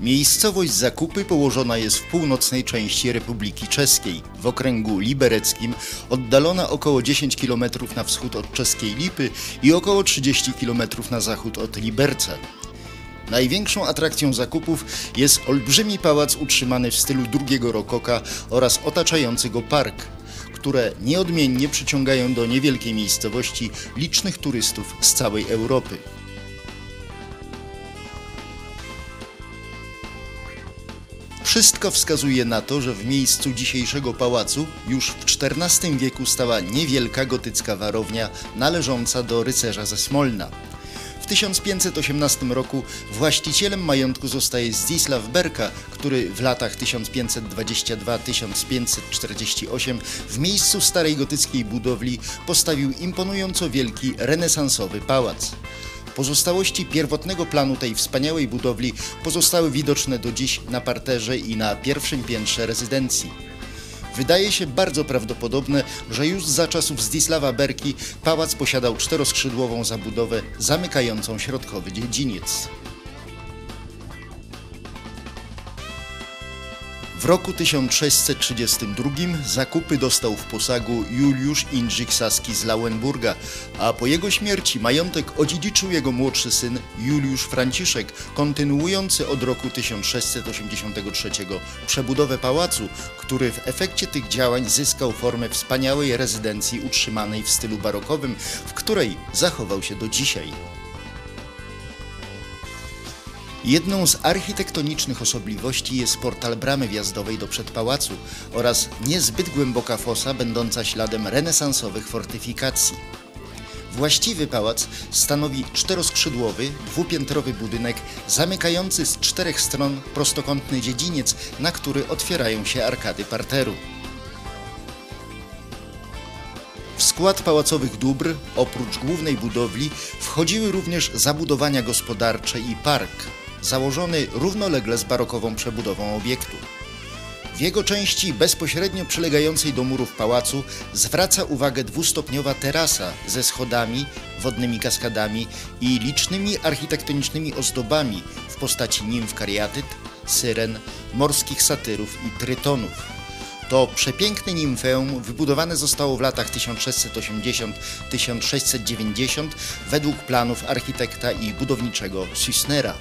Miejscowość Zakupy położona jest w północnej części Republiki Czeskiej, w okręgu libereckim, oddalona około 10 km na wschód od czeskiej Lipy i około 30 km na zachód od Liberca. Największą atrakcją zakupów jest olbrzymi pałac utrzymany w stylu drugiego rokoka oraz otaczający go park, które nieodmiennie przyciągają do niewielkiej miejscowości licznych turystów z całej Europy. Wszystko wskazuje na to, że w miejscu dzisiejszego pałacu już w XIV wieku stała niewielka gotycka warownia należąca do rycerza ze Smolna. W 1518 roku właścicielem majątku zostaje Zdzisław Berka, który w latach 1522-1548 w miejscu starej gotyckiej budowli postawił imponująco wielki renesansowy pałac. Pozostałości pierwotnego planu tej wspaniałej budowli pozostały widoczne do dziś na parterze i na pierwszym piętrze rezydencji. Wydaje się bardzo prawdopodobne, że już za czasów Zdzisława Berki pałac posiadał czteroskrzydłową zabudowę zamykającą środkowy dziedziniec. W roku 1632 zakupy dostał w posagu Juliusz Indrzyk Saski z Lauenburga, a po jego śmierci majątek odziedziczył jego młodszy syn Juliusz Franciszek, kontynuujący od roku 1683 przebudowę pałacu, który w efekcie tych działań zyskał formę wspaniałej rezydencji utrzymanej w stylu barokowym, w której zachował się do dzisiaj. Jedną z architektonicznych osobliwości jest portal bramy wjazdowej do przedpałacu oraz niezbyt głęboka fosa będąca śladem renesansowych fortyfikacji. Właściwy pałac stanowi czteroskrzydłowy, dwupiętrowy budynek zamykający z czterech stron prostokątny dziedziniec, na który otwierają się arkady parteru. W skład pałacowych dóbr, oprócz głównej budowli, wchodziły również zabudowania gospodarcze i park, założony równolegle z barokową przebudową obiektu. W jego części bezpośrednio przylegającej do murów pałacu zwraca uwagę dwustopniowa terasa ze schodami, wodnymi kaskadami i licznymi architektonicznymi ozdobami w postaci nimf kariatyt, syren, morskich satyrów i trytonów. To przepiękne nimfeum wybudowane zostało w latach 1680-1690 według planów architekta i budowniczego Süssnera.